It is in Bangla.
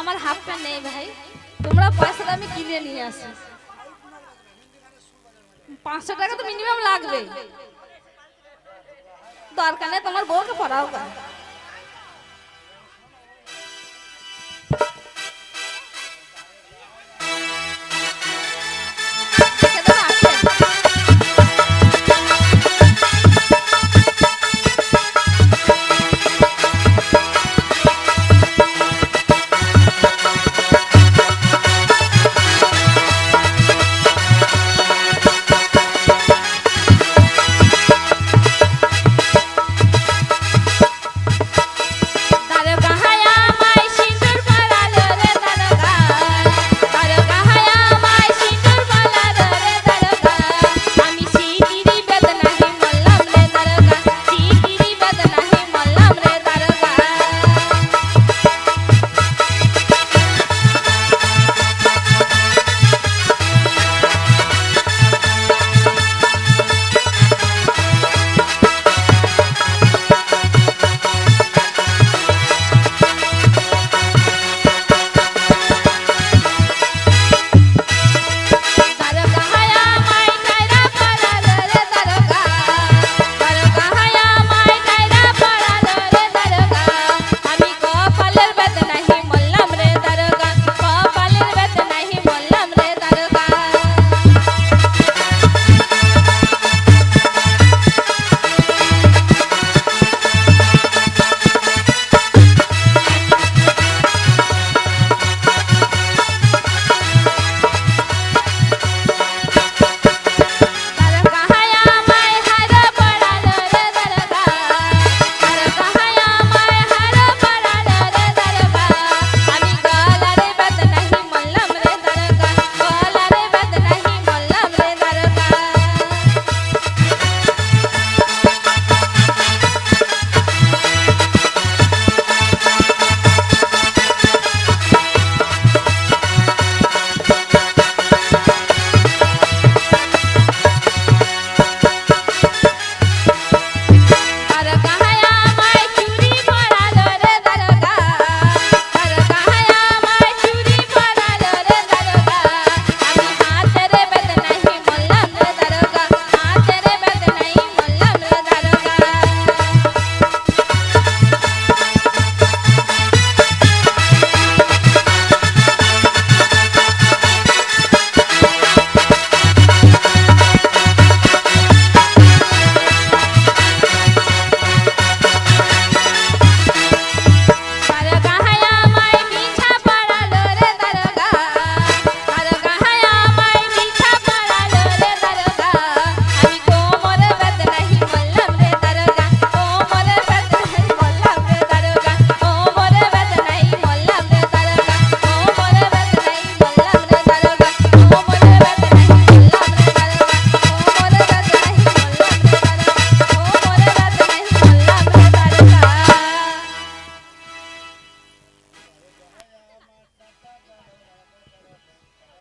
আমার হাফ প্যান্ট নেই ভাই। তোমরা পয়সাটা আমি কিনে নিয়ে আসি। পাঁচশো টাকা তো মিনিমাম লাগবে দরকার নেই তোমার বউকে পড়াও